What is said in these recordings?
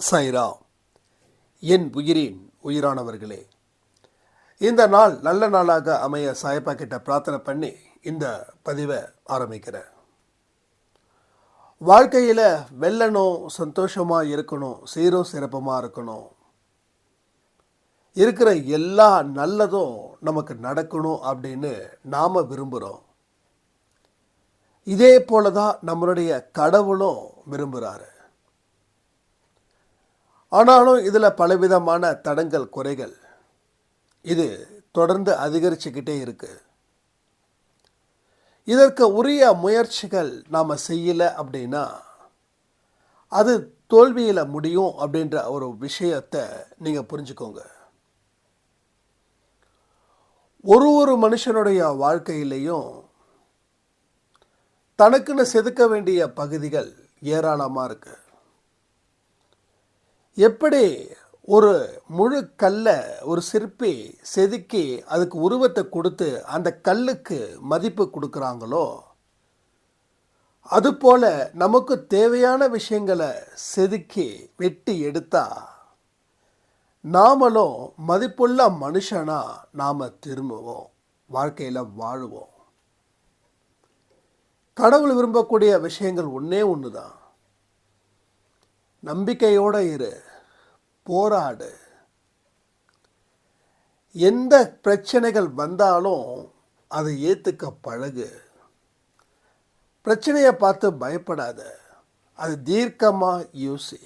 சைரா என் உயிரின் உயிரானவர்களே இந்த நாள் நல்ல நாளாக அமைய சாயப்பா கிட்ட பிரார்த்தனை பண்ணி இந்த பதிவை ஆரம்பிக்கிறேன். வாழ்க்கையில் வெல்லணும் சந்தோஷமாக இருக்கணும் சீரும் சிறப்புமாக இருக்கணும். இருக்கிற எல்லா நல்லதும் நமக்கு நடக்கணும் அப்படின்னு நாம் விரும்புகிறோம் இதே போல தான் நம்மளுடைய கடவுளும் விரும்புகிறாரு ஆனாலும் இதில் பலவிதமான தடங்கள் குறைகள். இது தொடர்ந்து அதிகரிச்சுக்கிட்டே இருக்கு. இதற்கு உரிய முயற்சிகள் நாம் செய்யலை அப்படின்னா அது தோல்வியில் முடியும் அப்படின்ற ஒரு விஷயத்தை நீங்கள் புரிஞ்சுக்கோங்க. ஒரு ஒரு மனுஷனுடைய வாழ்க்கையிலையும் தனக்குன்னு செதுக்க வேண்டிய பகுதிகள் ஏராளமாக இருக்குது எப்படி ஒரு முழு கல்லை ஒரு சிற்பி செதுக்கி அதுக்கு உருவத்தை கொடுத்து அந்த கல்லுக்கு மதிப்பு கொடுக்குறாங்களோ அதுபோல நமக்கு தேவையான விஷயங்களை செதுக்கி வெட்டி எடுத்தா நாமளும் மதிப்புள்ள மனுஷனாக நாம் திரும்புவோம் வாழ்க்கையில் வாழுவோம். கடவுள் விரும்பக்கூடிய விஷயங்கள் ஒன்றே ஒன்று தான் நம்பிக்கையோடு இரு போராடு. எந்த பிரச்சனைகள் வந்தாலும் அதை ஏற்றுக்க பழகு. பிரச்சனையை பார்த்து பயப்படாத அது தீர்க்கமாக யோசி.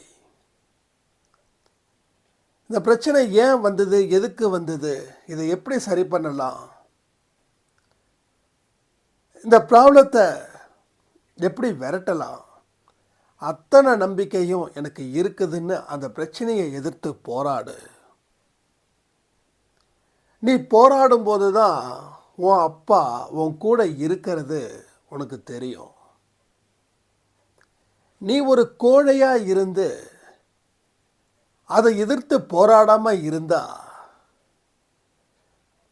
இந்த பிரச்சனை ஏன் வந்தது எதுக்கு வந்தது இதை எப்படி சரி பண்ணலாம்? இந்த ப்ராப்ளத்தை எப்படி விரட்டலாம்? அத்தனை நம்பிக்கையும் எனக்கு இருக்குதுன்னு அந்த பிரச்சனையை எதிர்த்து போராடு. நீ போராடும் போது தான் உன் அப்பா உன் கூட இருக்கிறது உனக்கு தெரியும். நீ ஒரு கோழையா இருந்து அதை எதிர்த்து போராடாம இருந்தா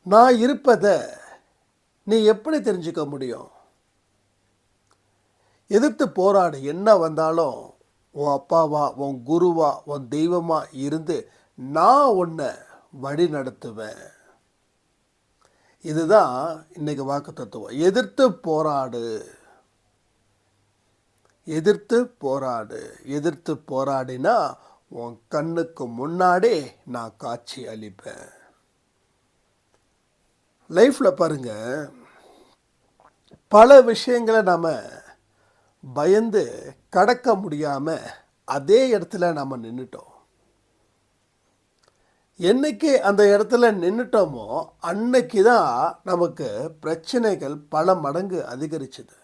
நான் இருப்பதை நீ எப்படி தெரிஞ்சுக்க முடியும்? எதிர்த்து போராடு என்ன வந்தாலும் உன் அப்பாவா உன் குருவா உன் தெய்வமா இருந்து நான் உன்னை வழி நடத்துவேன். இதுதான் இன்னைக்கு வாக்கு தத்துவம். எதிர்த்து போராடு. எதிர்த்து போராடு. எதிர்த்து போராடினா உன் கண்ணுக்கு முன்னாடி நான் காட்சி அளிப்பேன். லைஃப்பில் பாருங்க பல விஷயங்களை நாம் பயந்து கடக்க முடியாமல் அதே இடத்துல நம்ம நின்றுட்டோம் என்னைக்கு அந்த இடத்துல நின்றுட்டோமோ அன்னைக்கு தான் நமக்கு பிரச்சனைகள் பல மடங்கு அதிகரிச்சுது.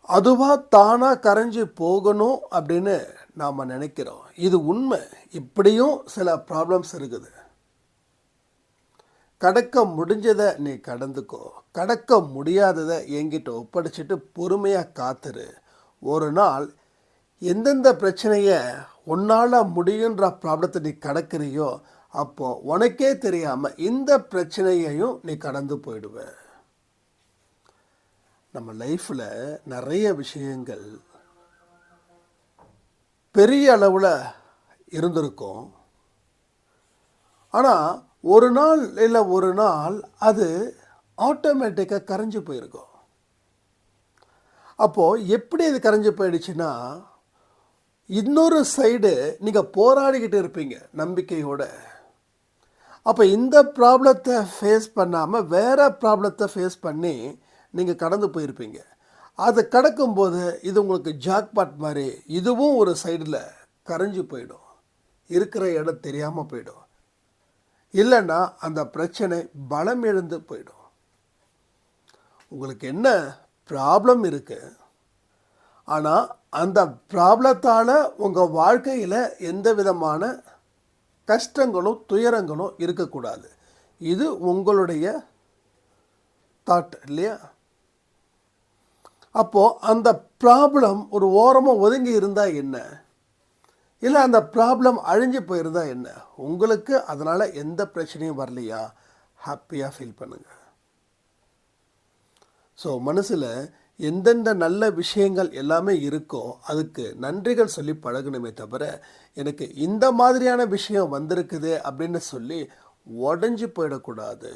அதுவாக தானாக கரைஞ்சு போகணும் அப்படின்னு நாம் நினைக்கிறோம். இது உண்மை. இப்படியும் சில ப்ராப்ளம்ஸ் இருக்குது. கடக்க முடிஞ்சதை நீ கடந்துக்கோ. கடக்க முடியாததை என்கிட்ட ஒப்படைச்சிட்டு பொறுமையாக காத்துரு. ஒரு நாள் எந்தெந்த பிரச்சனையை உன்னால் முடியுன்ற ப்ராப்ளத்தை நீ கடக்கிறியோ அப்போது உனக்கே தெரியாமல் இந்த பிரச்சனையையும் நீ கடந்து போயிடுவ. நம்ம லைஃப்பில் நிறைய விஷயங்கள் பெரிய அளவில் இருந்திருக்கும். ஆனால் ஒரு நாள் இல்லை ஒரு நாள் அது ஆட்டோமேட்டிக்காக கரைஞ்சு போயிருக்கும். அப்போது எப்படி இது கரைஞ்சி போயிடுச்சுன்னா இன்னொரு சைடு நீங்கள் போராடிக்கிட்டு இருப்பீங்க நம்பிக்கையோடு. அப்போ இந்த ப்ராப்ளத்தை ஃபேஸ் பண்ணாமல் வேறு ப்ராப்ளத்தை ஃபேஸ் பண்ணி நீங்கள் கடந்து போயிருப்பீங்க. அதை கடக்கும்போது இது உங்களுக்கு ஜாக்பாட் மாதிரி இதுவும் ஒரு சைடில் கரைஞ்சி போயிடும். இருக்கிற இடம் தெரியாமல் போயிடும். இல்லைன்னா அந்த பிரச்சனை பலம் எழுந்து போயிடும். உங்களுக்கு என்ன ப்ராப்ளம் இருக்குது ஆனால் அந்த ப்ராப்ளத்தால் உங்கள் வாழ்க்கையில் எந்த விதமான கஷ்டங்களும் துயரங்களும் இருக்கக்கூடாது. இது உங்களுடைய தாட் இல்லையா? அப்போது அந்த ப்ராப்ளம் ஒரு ஓரமாக ஒதுங்கி இருந்தால் என்ன? இல்லை அந்த ப்ராப்ளம் அழிஞ்சு போயிருந்தா என்ன? உங்களுக்கு அதனால் எந்த பிரச்சனையும் வரலையா? ஹாப்பியாக ஃபீல் பண்ணுங்கள் ஸோ மனசில் எந்தெந்த நல்ல விஷயங்கள் எல்லாமே இருக்கோ அதுக்கு நன்றிகள் சொல்லி பழகணுமே தவிர எனக்கு இந்த மாதிரியான விஷயம் வந்திருக்குது அப்படின்னு சொல்லி உடஞ்சி போயிடக்கூடாது.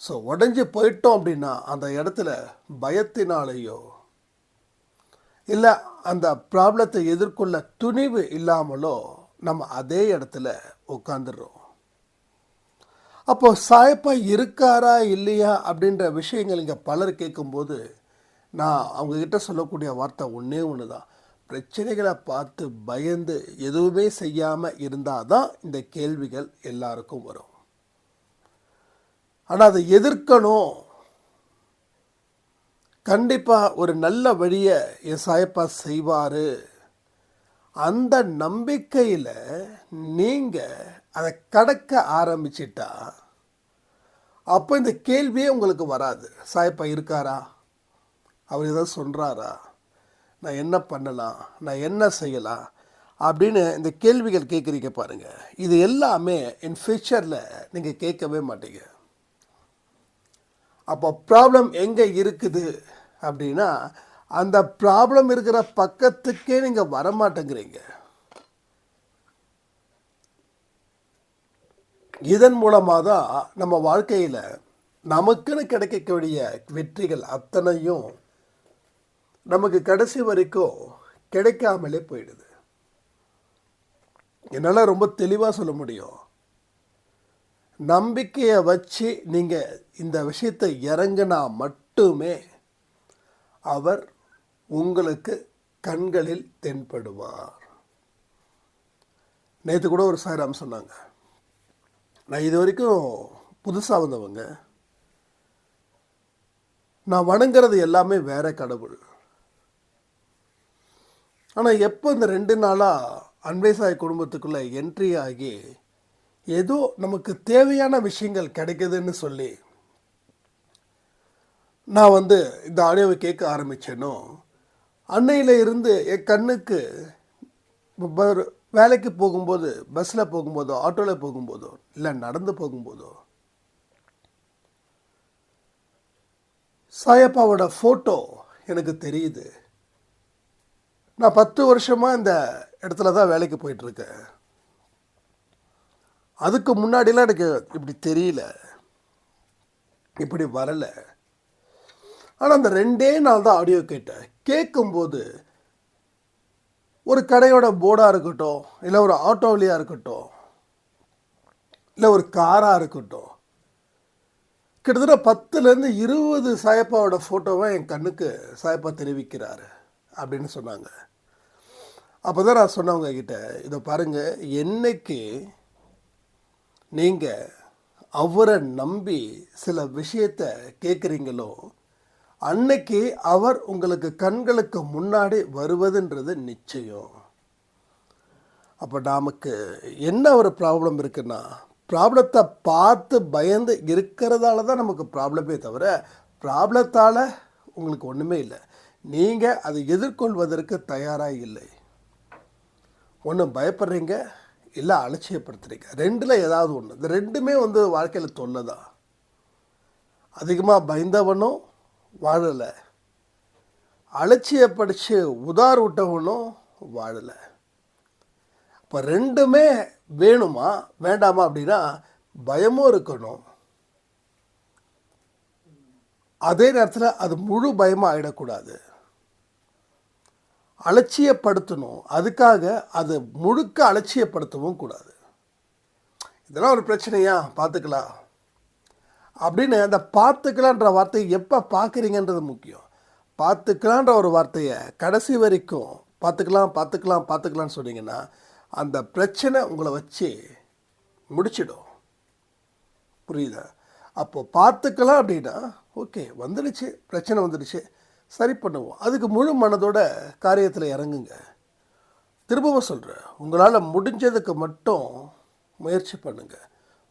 ஸோ உடஞ்சி போயிட்டோம் அப்படின்னா அந்த இடத்துல பயத்தினாலேயோ இல்லை அந்த ப்ராப்ளத்தை எதிர்கொள்ள துணிவு இல்லாமலோ நம்ம அதே இடத்துல உட்காந்துடுறோம் அப்போது சாயப்பா இருக்காரா இல்லையா அப்படின்ற விஷயங்கள் இங்கே பலர் கேட்கும்போது நான் அவங்கக்கிட்ட சொல்லக்கூடிய வார்த்தை ஒன்றே ஒன்று தான் பிரச்சனைகளை பார்த்து பயந்து எதுவுமே செய்யாமல் இருந்தால் தான் இந்த கேள்விகள் எல்லாருக்கும் வரும். ஆனால் அதை எதிர்க்கணும் கண்டிப்பாக ஒரு நல்ல வழியை என் சாயப்பா செய்வார். அந்த நம்பிக்கையில் நீங்கள் அதை கடக்க ஆரம்பிச்சிட்டா அப்போ இந்த கேள்வியே உங்களுக்கு வராது. சாயப்பா இருக்காரா? அவர் ஏதாவது சொல்கிறாரா நான் என்ன பண்ணலாம்? நான் என்ன செய்யலாம்? அப்படின்னு இந்த கேள்விகள் கேட்குறீங்க பாருங்கள் இது எல்லாமே என் ஃபியூச்சரில் நீங்கள் கேட்கவே மாட்டீங்க. அப்போ ப்ராப்ளம் எங்கே இருக்குது அப்படின்னா அந்த ப்ராப்ளம் இருக்கிற பக்கத்துக்கே நீங்கள் வரமாட்டேங்கிறீங்க. இதன் மூலமாக தான் நம்ம வாழ்க்கையில் நமக்குன்னு கிடைக்கக்கூடிய வெற்றிகள் அத்தனையும் நமக்கு கடைசி வரைக்கும் கிடைக்காமலே போயிடுது. என்னால் ரொம்ப தெளிவாக சொல்ல முடியும். நம்பிக்கையை வச்சு நீங்கள் இந்த விஷயத்தை இறங்கினா மட்டுமே அவர் உங்களுக்கு கண்களில் தென்படுவார். நேற்று கூட ஒரு சாராம் சொன்னாங்க. நான் இது வரைக்கும் புதுசாக வந்தவங்க. நான் வணங்குறது எல்லாமே வேற கடவுள். ஆனால் எப்போ இந்த ரெண்டு நாளாக அன்பேசாய் குடும்பத்துக்குள்ளே என்ட்ரி ஆகி ஏதோ நமக்கு தேவையான விஷயங்கள் கிடைக்குதுன்னு சொல்லி நான் வந்து இந்த ஆடியோவை கேட்க ஆரம்பித்தேனோ அன்னையில் இருந்து என் கண்ணுக்கு வேலைக்கு போகும்போது பஸ்ஸில் போகும்போதோ ஆட்டோவில் போகும்போதோ இல்லை நடந்து போகும்போதோ சாயப்பாவோட ஃபோட்டோ எனக்கு தெரியுது. நான் பத்து வருஷமாக இந்த இடத்துல தான் வேலைக்கு போயிட்டுருக்கேன் அதுக்கு முன்னாடிலாம் எனக்கு இப்படி தெரியல. இப்படி வரலை. ஆனால் அந்த ரெண்டே நாள் தான் ஆடியோ கேட்டேன். கேட்கும்போது ஒரு கடையோட போர்டாக இருக்கட்டும் இல்லை ஒரு ஆட்டோவிலையாக இருக்கட்டும் இல்லை ஒரு காராக இருக்கட்டும் கிட்டத்தட்ட பத்துலேருந்து இருபது சாயப்பாவோட ஃபோட்டோவை என் கண்ணுக்கு சாயப்பா தெரிவிக்கிறாரு அப்படின்னு சொன்னாங்க. அப்போ தான் நான் சொன்னவங்க கிட்ட இதை பாருங்கள் என்னைக்கு நீங்கள் அவரை நம்பி சில விஷயத்தை கேட்குறீங்களோ அன்னைக்கு அவர் உங்களுக்கு கண்களுக்கு முன்னாடி வருவதுன்றது நிச்சயம். அப்போ நமக்கு என்ன ஒரு ப்ராப்ளம் இருக்குன்னா ப்ராப்ளத்தை பார்த்து பயந்து இருக்கிறதால தான் நமக்கு ப்ராப்ளமே தவிர ப்ராப்ளத்தால் உங்களுக்கு ஒன்றுமே இல்லை. நீங்கள் அதை எதிர்கொள்வதற்கு தயாராக இல்லை. ஒன்று பயப்படுறீங்க? இல்லை அலட்சியப்படுத்துறீங்க ரெண்டில் ஏதாவது ஒன்று இந்த ரெண்டுமே வந்து வாழ்க்கையில் தொல்லை தான் அதிகமாக பயந்தவனும் வாழலை. அலட்சியப்படுத்தி உதார் விட்டவனும் வாழலை. இப்போ ரெண்டுமே வேணுமா வேண்டாமா அப்படின்னா பயமும் இருக்கணும். அதே நேரத்தில் அது முழு பயமாக ஆகிடக்கூடாது அலட்சியப்படுத்தணும். அதுக்காக அதை முழுக்க அலட்சியப்படுத்தவும் கூடாது. இதெல்லாம் ஒரு பிரச்சனையா? பார்த்துக்கலாம். அப்படின்னு அந்த பார்த்துக்கலான்ற வார்த்தையை எப்போ பார்க்குறீங்கன்றது முக்கியம். பார்த்துக்கலான்ற ஒரு வார்த்தையை கடைசி வரைக்கும் பார்த்துக்கலாம் பார்த்துக்கலாம் பார்த்துக்கலான்னு சொன்னீங்கன்னா அந்த பிரச்சனை உங்களை வச்சு முடிச்சிடும். புரியுதா? அப்போ பார்த்துக்கலாம் அப்படின்னா ஓகே வந்துடுச்சு பிரச்சனை வந்துடுச்சு. சரி பண்ணுவோம். அதுக்கு முழு மனதோட காரியத்தில் இறங்குங்க. திரும்பவும் சொல்கிறேன் உங்களால் முடிஞ்சதுக்கு மட்டும் முயற்சி பண்ணுங்கள்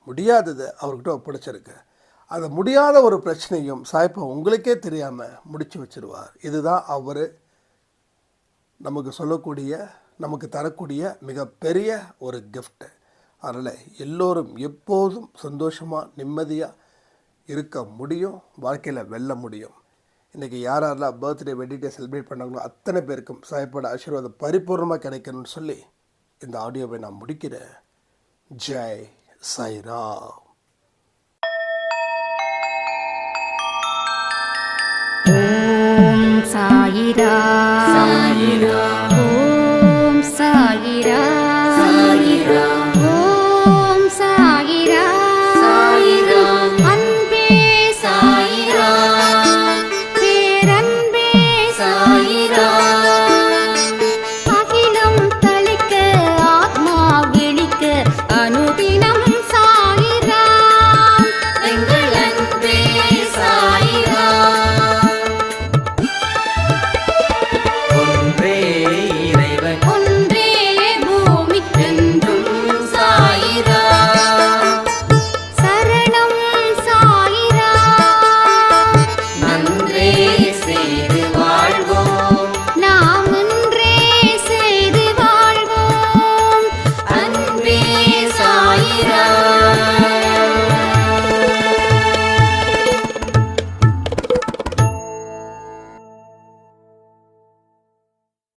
முடியாததை அவர்கிட்ட ஒப்படைச்சிருங்க. அதை முடியாத ஒரு பிரச்சனையும் சாய்ப்பா உங்களுக்கே தெரியாமல் முடித்து வச்சுருவார். இதுதான் அவர் நமக்கு சொல்லக்கூடிய நமக்கு தரக்கூடிய மிகப்பெரிய ஒரு கிஃப்ட்டு அதனால் எல்லோரும் எப்போதும் சந்தோஷமாக நிம்மதியாக இருக்க முடியும். வாழ்க்கையில் வெல்ல முடியும். இன்றைக்கி யார் யாரெல்லாம் பர்த்டே வெட்டிடே செலிப்ரேட் பண்ணாங்களோ அத்தனை பேருக்கும் சாயப்பட ஆசீர்வாதம் பரிபூர்ணமாக கிடைக்கணும்னு சொல்லி இந்த ஆடியோவை நான் முடிக்கிறேன். ஜெய் சாய்ராம். ஓம் சாயிரா சாயிரா ஓம் சாயிரா சாயிரா